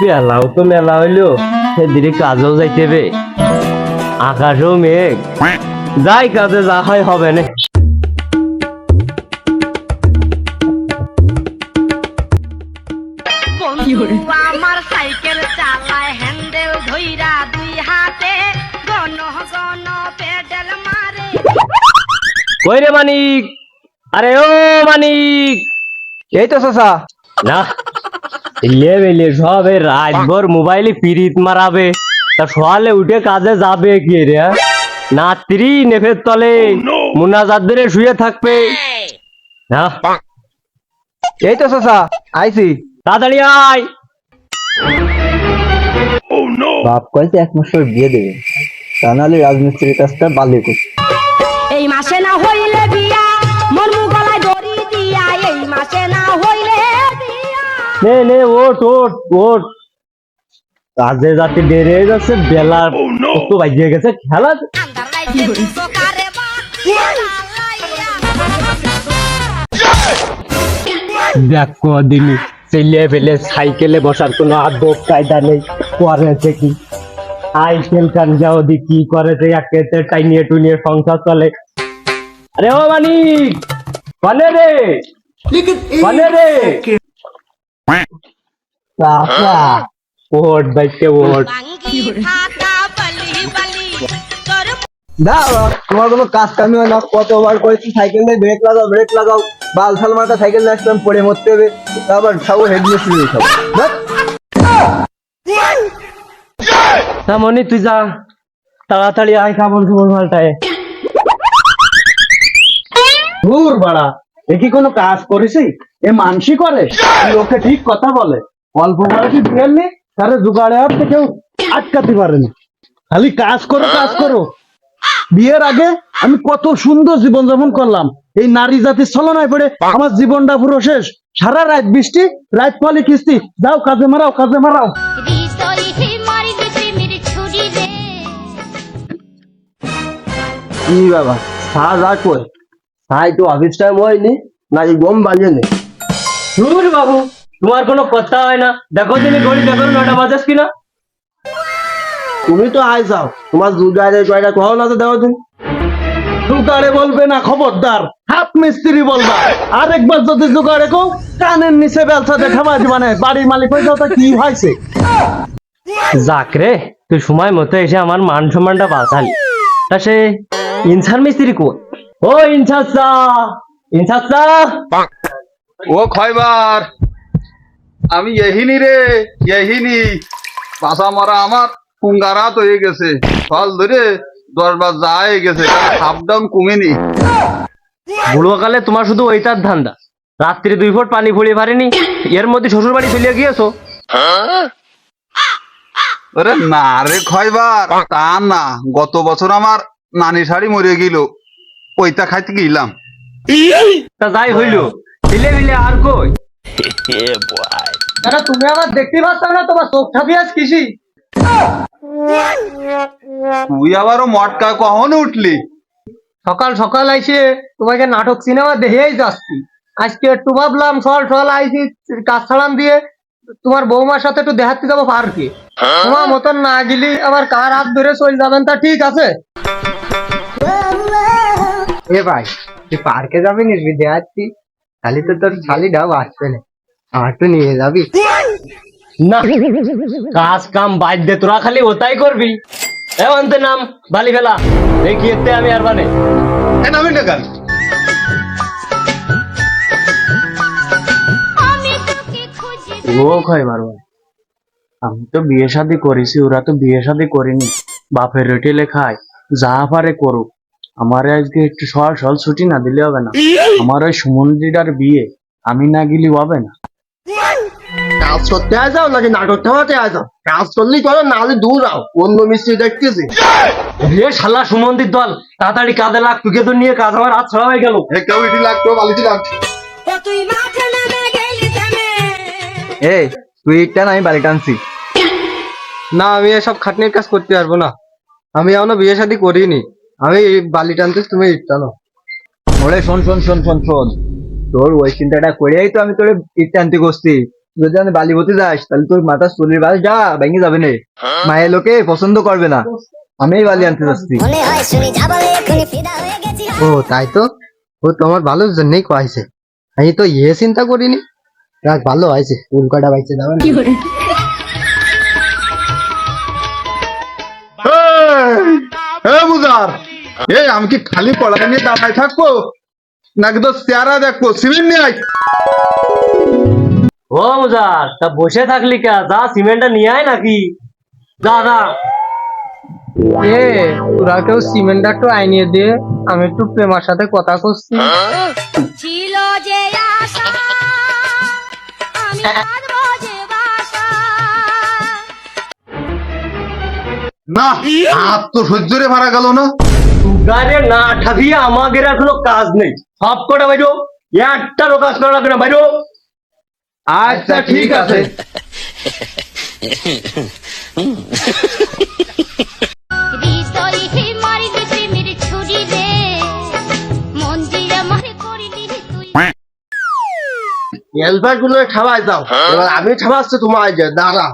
বেলাও তো মেলা হইল সেদিকে কাজও যাইতে হবে। আকাশও মেঘ। যাই কাজে যা হয় হবে না। বন্ধু আমার সাইকেল চালায় হ্যান্ডেল ধইরা দুই হাতে গন গন পেডেল মারে। কই রে মানিক? আরে ও মানিক! এই তো চাচা। না? লে বেলে সব এই রাতভর মোবাইলে পিরিত মারাবে। তা সকালে উঠে কাজে যাবে কি রে হ্যাঁ? নাত্রি নেফের তলে মুনাজাত ধরে শুয়ে থাকবে। না? এই তো চাচা আইছি। তাড়াতাড়ি আয়। বাপ কয়েছে এক মাস বিয়ে দেবে। তা নাহলে রাজমিস্ত্রির কাজটা বালিয়ে করছে। এই মাসে না হইলে নে নে ওঠ ওঠ ওঠ। কাজে যাতে হয়ে যাচ্ছে বেলা কত বাজিয়ে গেছে খেলা। দেখ কদিনই ছেলে ফেলে সাইকেলে বসার কোনো আদব কায়দা নেই করেছে কি সাইকেল কান যাও দি কি করেছে একে টাইনিয়ে টুনিয়ে সংসার চলে। আরে ও মানিক বলে রে কনে রে। চাচা ওট বাইকে ওট ভাঙ্গি খাতা বলি বলি তোর না বাপ, তোমার কোনো কাজ কামি হয় না। কতবার করেছি সাইকেল দিয়ে ব্রেক লাগাও ব্রেক লাগাও। বাল সাল মাথা সাইকেল নিয়ে আসলাম পড়ে মরতে হবে। তারপর সব হেড মিস্ত্রি সব ধ্যাৎ। তা মনি তুই যা তাড়াতাড়ি আয় কাপড় চোপড় পাল্টায় দূর বাড়া। এ কি কোনো কাজ করেছি এ মানসি করে? লোকে ঠিক কথা বলে। অল্প বয়সী নেই তারে জোগাড়ে হাতে কেউ আটকাতে পারেনি খালি কাজ করো কাজ করো। বিয়ের আগে আমি কত সুন্দর জীবন যাপন করলাম। এই নারী জাতির ছলনায় পড়ে আমার জীবনটা পুরো শেষ। সারা রাত বৃষ্টি রাত পলি কিস্তি। যাও কাজে মারাও কাজে মারাও। কি বাবা সা যা কই? সাই তো অফিস টাইম হয়নি নাকি গম বাজে নে দূর বাবু তোমার কোনো কথা হয় না। দেখো তুমি ঘড়ি দেখো নটা বাজাস কিনা। তুমি তো আই যাও তোমার জুগাড়ে কয়টা কহ না তো দেওয়া তুমি। জোগাড়ে বলবে না খবরদার হাত মিস্ত্রি বলবা। আরেকবার যদি জোগাড়ে কো কানের নিচে বেলসা দেখাবা মানে বাড়ির মালিক হয়ে যাও কি হয়েছে? যাক রে তুই সময় মতো এসে আমার মান সম্মানটা বাঁচালি। তা সে ইনসার মিস্ত্রি কো ও ইনসার চা ও খয়বার আমি এহিনি রে এহিনি। পাশা মারা আমার পুঙ্গারাত হয়ে গেছে। ফল ধরে দশবার যায় গেছে ডাউন কমেনি। বুড়োকালে তোমার শুধু ওইটার ধান্দা। রাত্রি দুই ফুট পানি ফুলিয়ে পারেনি এর মধ্যে শ্বশুর বাড়ি চলিয়ে গিয়েছো। আরে না রে খয়বার তা না গত বছর আমার নানি শাড়ি মরে গেল ওইটা খাইতে গেলাম। তা যাই হইল। ছিলে মিলে আর কই? দাদা তুমি আমার দেখতে পাচ্ছ না তোমার চোখ ছাপি আজ কিসি? তুই আবারও মটকা কখন উঠলি? সকাল সকাল আইসে তোমাকে নাটক সিনেমা দেখেই যাচ্ছি। আজকে একটু ভাবলাম সকাল সকাল আইসি কাজ ছাড়াম দিয়ে তোমার বৌমার সাথে একটু দেখাতে যাব পার্কে। তোমার মতন না গেলি আবার কার হাত ধরে চলে যাবেন তা ঠিক আছে? এ ভাই তুই পার্কে যাবি নিবি দেখাচ্ছি। খালি তো তোর শালিটাও আসবে না। আমার তো নিয়ে যাবি। না কাজ কাম বাদ দে তোরা খালি ওটাই করবি। এমন তো নাম বালি ফেলা। দেখি এতে আমি আর বানে। এ নামি না কেন আমি তোকে খুঁজে ও খয় মারবো আমি তো বিয়ে শাদি করেছি ওরা তো বিয়ে শাদি করিনি। বাপের হোটেলে খায় যা পারে করুক। আমারে আজকে একটু সকাল সকাল ছুটি না দিলে হবে না। আমার ওই সুমন্দিরার বিয়ে আমি না গেলি হবে না। কাজ করতে আয় যাও নাকি নাটক থামাতে আয় যাও। কাজ করলেই করো নাহলে দূর আও। অন্য মিস্ত্রি দেখতেছি। রে শালা সুমন্দির দল তাড়াতাড়ি কাঁধে লাগ তুকে তো নিয়ে কাজ আমার হাত ছাড়া হয়ে গেল। একটা উইটি লাগতো বালিটি লাগতো এই তুই ইটটা না আমি বাড়ি টানছি না আমি এসব খাটনির কাজ করতে পারব না। আমি এখনও বিয়ে শাদী করিনি। আমি বালি টানতে তুমি ইট টানো। ওরে শোন শোন শোন শোন শোন। তোর ওই চিন্তাটা করেই তো আমি তোর ইট টানতে করছি যদি আমি বালিবতে যাস তাহলে তোর মাথার চুলের বাস যা ভেঙে যাবে না। মায়ের লোকে পছন্দ করবে না। আমি এই বালি আনতে যাচ্ছি। হয় ও তাই তো? ও তোমার ভালোর জন্যই কয়েছে আমি তো ইয়ে চিন্তা করিনি। যাক ভালো হয়েছে উল কটা বাইছে যাবে না এ বুজার এই আমি কি খালি পড়া নিয়ে দাঁড়ায় থাকব নাকি তো চেহারা দেখব সিমেন্ট নিয়ে আয়। ও মুজার তা বসে থাকলি কা? যা সিমেন্টটা নিয়ে আয় নাকি? যা যা। এ তোরা কেউ সিমেন্টটা একটু আইনিয়ে দিয়ে আমি একটু প্রেমার সাথে কথা করছি। ছিল যে আশা আমি বাঁধবো যে বাসা। না হাত তো সহ্য রে ভাড়া গেল না। গাড়ি না ঠাকিয়ে আমাদের আর কোনো কাজ নেই। সব কটা বাইরো একটারও কাজ করা লাগবে না বাইরো? আচ্ছা ঠিক আছে। হৃদয় হে মারিলি প্রেমের ছুরি রে মন্দির আমার করিলি তুই এলবারগুলো খাওয়াই যাও এবার আমি খাওয়াচ্ছি তোমার দাঁড়া।